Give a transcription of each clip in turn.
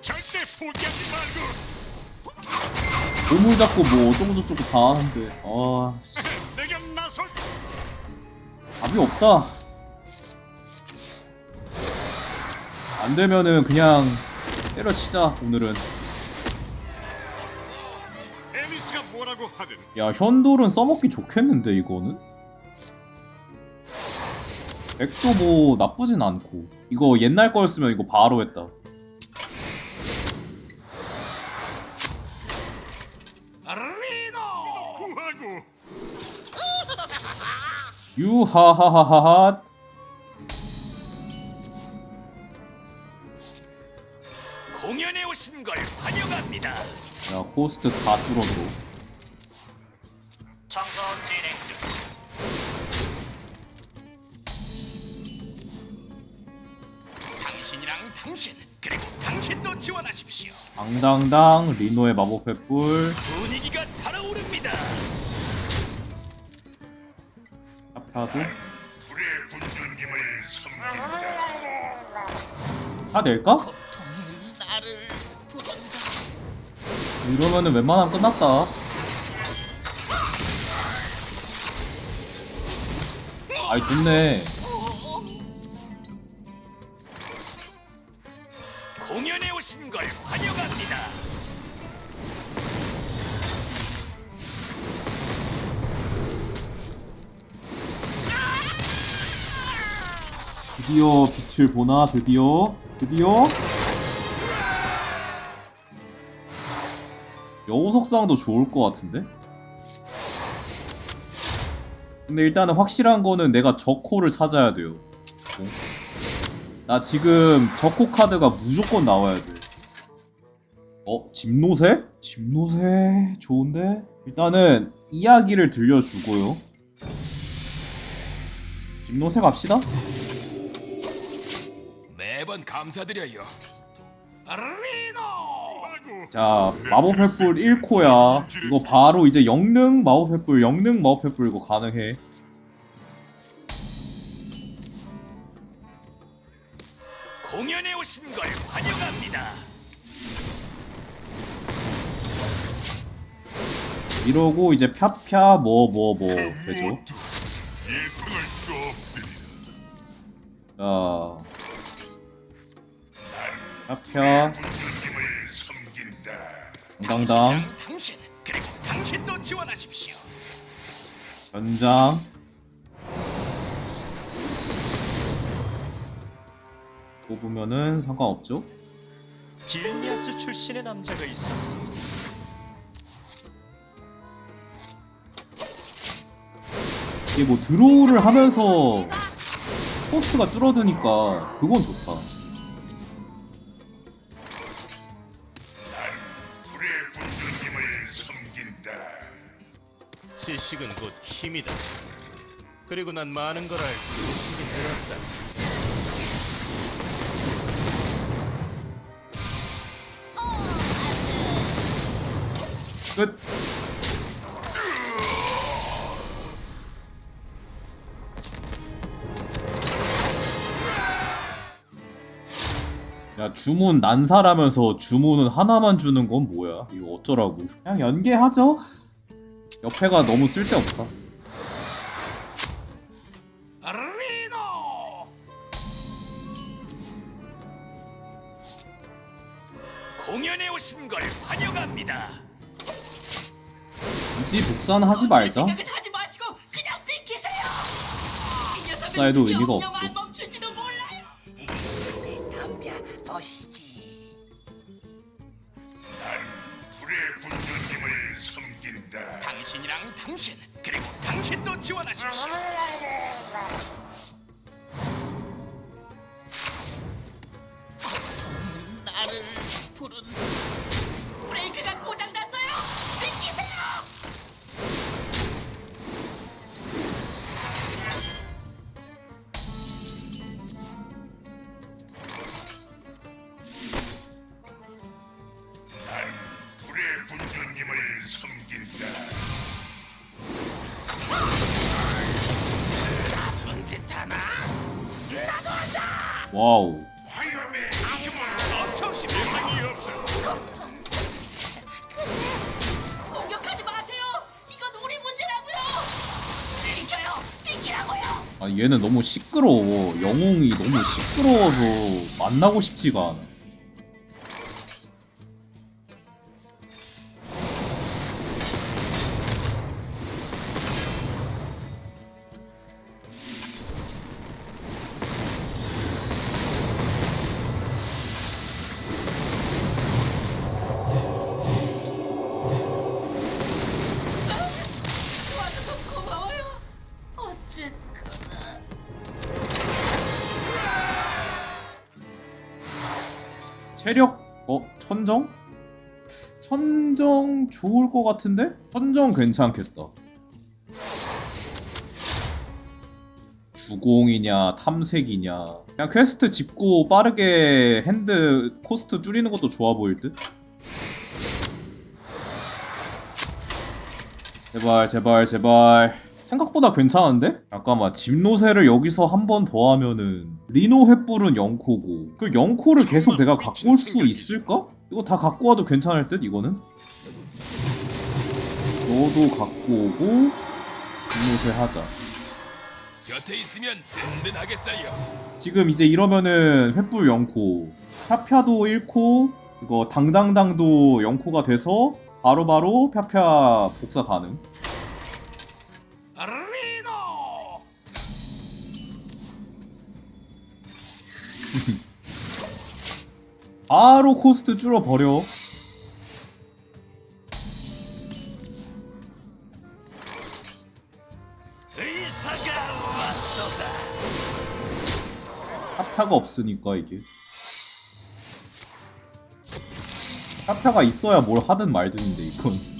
절대 포기하지 말고. 보물 잡고 뭐 어쩌고 저쩌고 다 하는데. 아 씨, 내게 나설. 답이 없다. 안 되면은 그냥 때려치자 오늘은. 에미스가 뭐라고 하든. 야 현돌은 써먹기 좋겠는데 이거는 백도 뭐 나쁘진 않고. 이거 옛날 거였으면 이거 바로 했다. 구하고. 유하하하하 공연에 오신 걸 환영합니다. 야 코스트 다 줄어들어. 청 당신 그리고 당신도 지원하십시오. 당당당 리노의 마법 횃불 분위기가 달아오릅니다. 하파도 불의 군주님을 섬긴다. 다 낼까? 나를 부른다. 이러면은 웬만하면 끝났다 아이 좋네 드디어 빛을 보나 드디어 드디어 여우석상도 좋을 것 같은데? 근데 일단은 확실한 거는 내가 저코를 찾아야 돼요 어? 나 지금 저코 카드가 무조건 나와야 돼 어? 집노새? 집노새 좋은데? 일단은 이야기를 들려주고요 집노새 갑시다 매번 감사드려요. 리노! 자 마법 횃불 1코야 이거 바로 이제 영능 마법 횃불 영능 마법 횃불 이거 가능해 공연에 오신 걸 환영합니다. 이러고 이제 펴펴 뭐뭐 뭐 되죠 예상할 수 없습니다. 자 섬긴다. 당당당 당신 그리고 당신도 지원하십시오. 전장 뽑으면은 상관없죠 길니아스 출신의 남자가 있었어. 이게 뭐 드로우를 하면서 포스트가 뚫어드니까 그건 좋다 지식은 곧 힘이다. 그리고 난 많은 걸 알고 지식이 늘었다. 끝 야 주문 난사라면서 주문은 하나만 주는 건 뭐야 이거 어쩌라고 그냥 연계하죠 옆에가 너무 쓸데없다 리노! 공연에 오신 걸 환영합니다. 굳이 복사는 하지 말자 생각은 하지 마시고 그냥 비키세요. 이 녀석은 복사해도 의미가 없어. 당신이랑 당신 그리고 당신도 지원하십시오. 나를 부른 와우 화염의 힘을 어서 오시 세상이 없어 공격하지 마세요. 이건 우리 문제라고요. 비켜요. 비키라고요. 아 얘는 너무 시끄러워 영웅이 너무 시끄러워서 만나고 싶지가 않아 천정? 천정 좋을 것 같은데? 천정 괜찮겠다 주공이냐 탐색이냐 그냥 퀘스트 짚고 빠르게 핸드 코스트 줄이는 것도 좋아 보일 듯? 제발 제발 제발 생각보다 괜찮은데? 잠깐만 집노세를 여기서 한 번 더 하면은 리노 횃불은 0코고 그 0코를 계속 내가 갖고 올 수 있을까? 이거 다 갖고 와도 괜찮을 듯 이거는? 너도 갖고 오고 집노세 하자. 곁에 있으면 든든하겠어요. 지금 이제 이러면은 횃불 0코 펴펴도 1코 이거 당당당도 0코가 돼서 바로바로 펴펴 복사 가능. 리노 바로 코스트 왔도다 펴펴가 없으니까 이게. 펴펴가 있어야 뭘 하든 말든인데 이건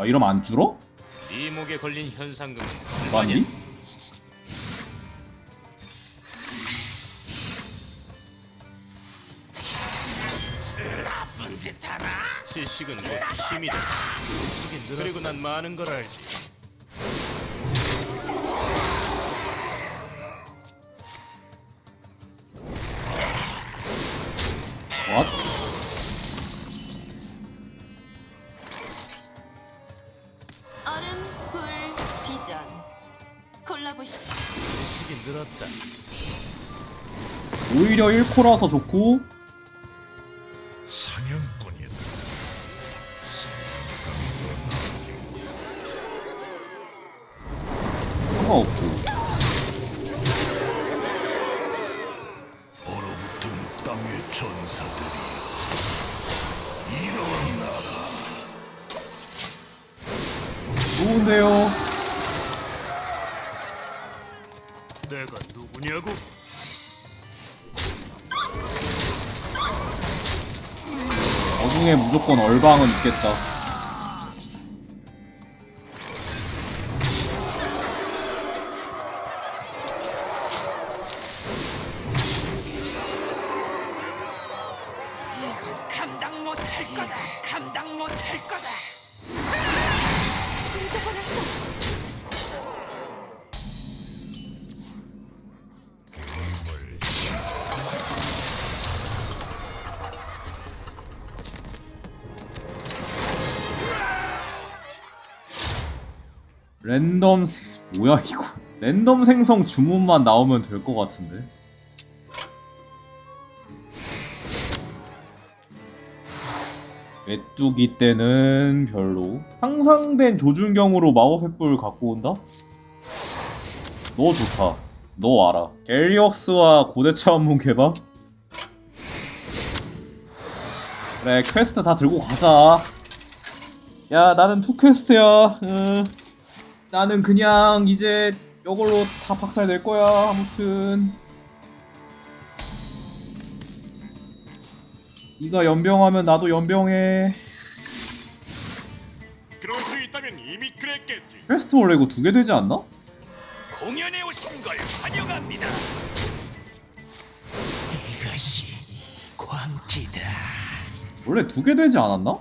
아 이러면 안 줄어? 이 목에 걸린 현상금은 많이? 나쁜 짓 하나 지식은 곧 힘이다. 지식이 늘 그리고 난 많은 걸 알지. 비전. 골라보시죠. 지식이 늘었다. 오히려 1코라서 좋고 사냥꾼이다 상관없고 얼어붙은 땅의 전사들이여 일어나라 좋은데요 내가 누구냐고? 어중에 무조건 얼방은 있겠다 랜덤 세... 뭐야 이거. 랜덤 생성 주문만 나오면 될 것 같은데. 메뚜기 때는 별로. 상상된 조준경으로 마법 횃불 갖고 온다? 너 좋다. 너 알아. 갤리옥스와 고대 차원문 개방? 그래 퀘스트 다 들고 가자. 야 나는 투 퀘스트야. 응. 나는 그냥 이제 이걸로 다 박살 낼 거야 아무튼 네가 연병하면 나도 연병해 그럴 수 있다면 이미 그랬겠지. 퀘스트 원래 이거 두개 되지 않나? 공연에 오신 걸 환영합니다. 이것이 광기다. 원래 두 개 되지 않았나?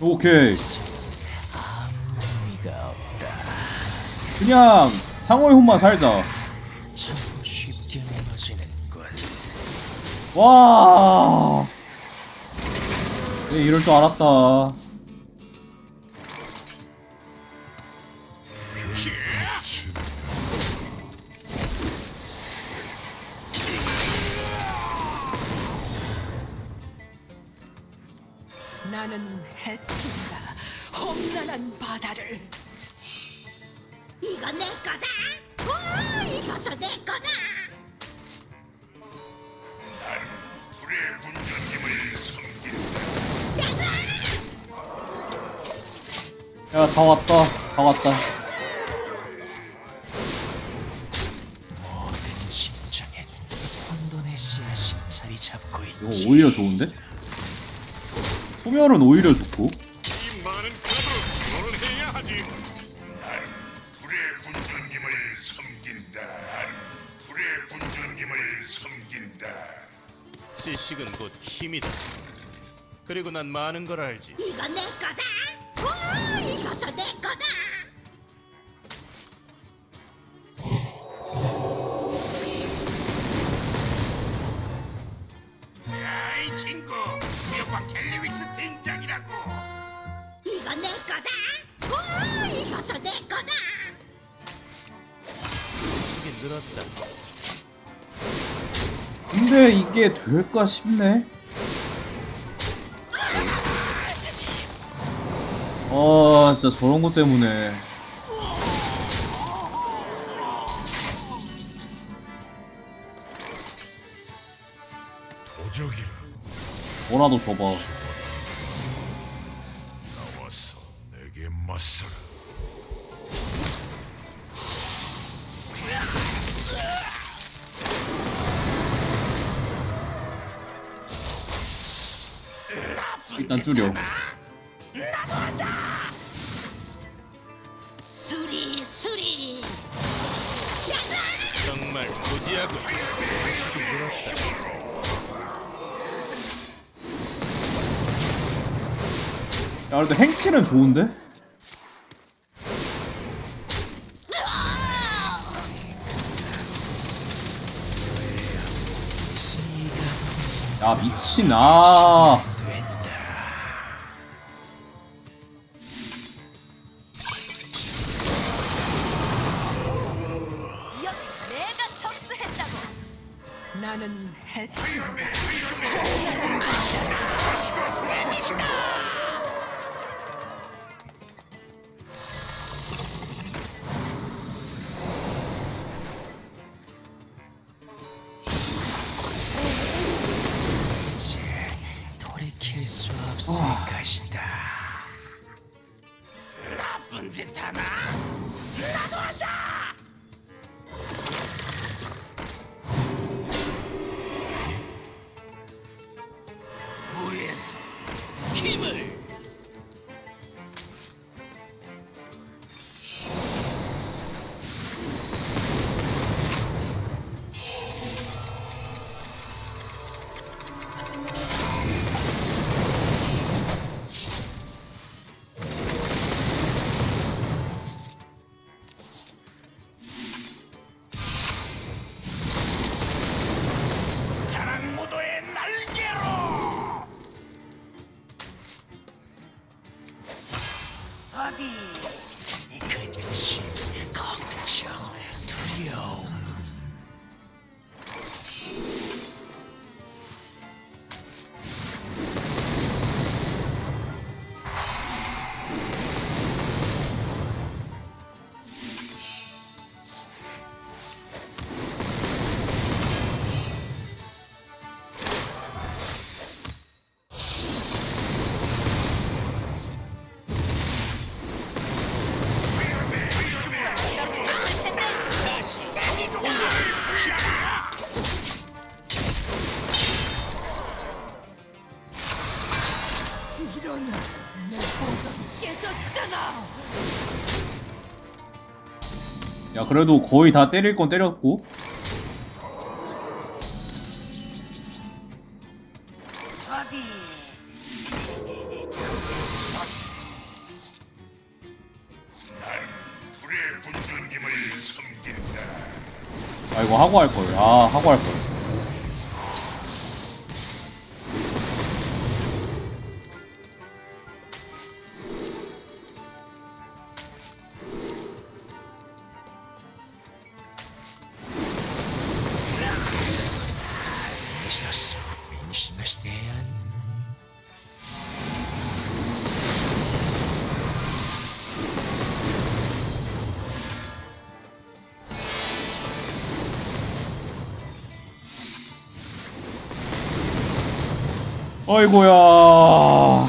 오케이 의미가 없다. 그냥 상호의 혼만 살자 참 쉽게 무너지는군. 와 네, 이럴 줄 알았다 나는 해친다. 험난한 바다를 이거 내 거다. 와, 이것도 내 거다. 야 다 왔다 다 왔다 모든 심장에 혼돈의 씨앗이 자리 잡고 이거. 오히려 좋은데? 소멸은 오히려 좋고 이 많은 카드로 뭘 해야 하지? 불의 군주님을 섬긴다. 불의 군주님을 섬긴다. 지식은 곧 힘이다. 그리고 난 많은 걸 알지. 이거 내 거다. 와, 이것도 내 거다. 야이 친구, 여과 켈리윅스 등장이라고. 이거 내 거다. 와, 이것도 내 거다. 지식이 늘었다. 근데 이게 될까 싶네 아 진짜 저런 것 때문에 도적이라 뭐라도 줘봐 내게 맞서라. 일단 줄여 수리, 수리. 정말 무지하군. 야 그래도 행치는 좋은데? 야 미친. 아 야 그래도 거의 다 때릴 건 때렸고. 아 이거 하고 할걸 아 하고 할걸 아이고야.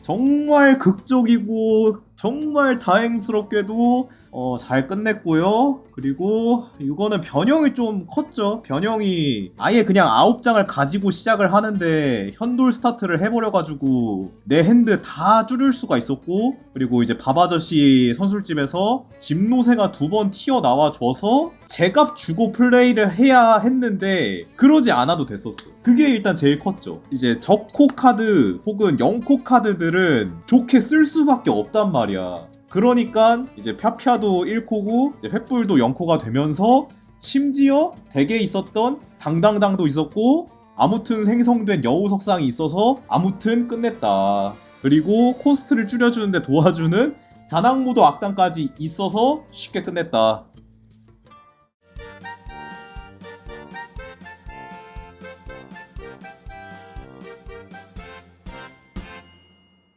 정말 극적이고 정말 다행스럽게도 어, 잘 끝냈고요. 그리고 이거는 변형이 좀 컸죠. 변형이 아예 그냥 아홉 장을 가지고 시작을 하는데 현돌 스타트를 해버려가지고 내 핸드 다 줄일 수가 있었고 그리고 이제 바바저씨 선술집에서 집노세가 두 번 튀어나와 줘서 제값 주고 플레이를 해야 했는데 그러지 않아도 됐었어. 그게 일단 제일 컸죠. 이제 적코 카드 혹은 영코 카드들은 좋게 쓸 수밖에 없단 말이야. 그러니까 이제 펴펴도 1코고 이제 횃불도 0코가 되면서 심지어 덱에 있었던 당당당도 있었고 아무튼 생성된 여우 석상이 있어서 아무튼 끝냈다. 그리고 코스트를 줄여주는데 도와주는 자낙무도 악당까지 있어서 쉽게 끝냈다.